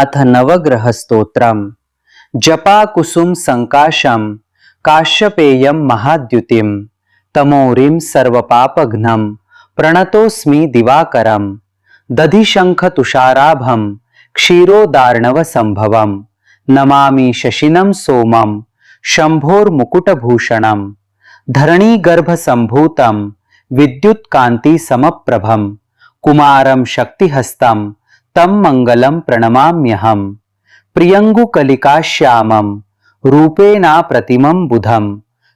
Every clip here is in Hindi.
अथ नवग्रहस्तोत्रम्। जपाकुसुम सङ्काशं काश्यपेयं महाद्युतिं तमोरिं सर्वपापघ्नं, प्रणतोऽस्मि दिवाकरं दधिशङ्खतुषाराभं क्षीरोदार्णवसम्भवं नमामि शशिनं सोमं शम्भोर्मुकुटभूषणं धरणीगर्भसम्भूतं विद्युत्कान्तिसमप्रभं कुमारं शक्तिहस्तं तं मङ्गलं प्रणमाम्यहम् प्रियङ्गुकलिकाश्यामं रूपेणाप्रतिमं बुधं।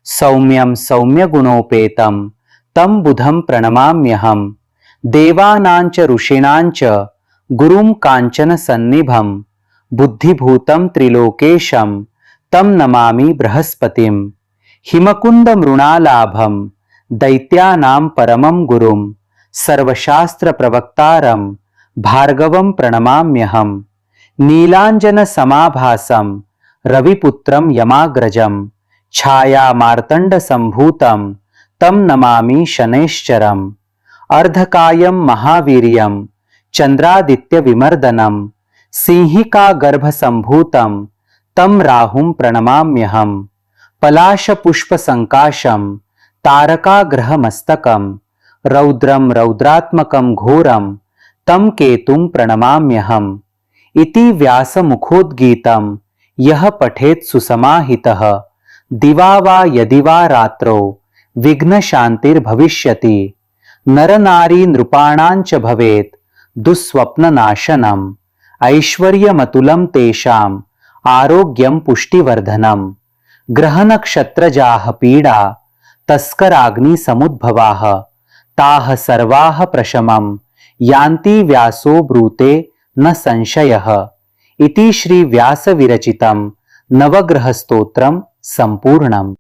सौम्यं सौम्यगुणोपेतं तं बुधं प्रणमाम्यहम् देवानां च ऋषीणां च गुरुं काञ्चनसन्निभं बुद्धिभूतं त्रिलोकेशं तं नमामि बृहस्पतिं। हिमकुन्दमृणालाभं दैत्यानां परमं गुरुं। सर्वशास्त्रप्रवक्तारं भार्गवं प्रणमाम्यहम् नीलाञ्जनसमाभासं रविपुत्रं यमाग्रजं। छायामार्तण्डसम्भूतं तं नमामि शनैश्चरम्। अर्धकायं महावीर्यं चन्द्रादित्यविमर्दनं। सिंहिकागर्भसम्भूतं तं राहुं प्रणमाम्यहम्। पलाशपुष्पसङ्काशं तारकाग्रहमस्तकं। रौद्रं रौद्रात्मकं घोरं तं केतुं प्रणमाम्यहम्। इति व्यासमुखोद्गीतं, यः पठेत् सुसमाहितः। दिवा वा यदि वा रात्रौ, विघ्नशान्तिर्भविष्यति। नरनारी नृपाणां च भवेत्, दुःस्वप्ननाशनम्। ऐश्वर्यमतुलं तेषाम्, आरोग्यं पुष्टिवर्धनम्। ग्रहनक्षत्रजाः पीडा, तस्कराग्निसमुद्भवाः। ताः सर्वाः प्रशमं यान्ति व्यासो ब्रूते न संशयः। इति श्री व्यास श्रीव्यासविरचितं नवग्रहस्तोत्रं सम्पूर्णम्।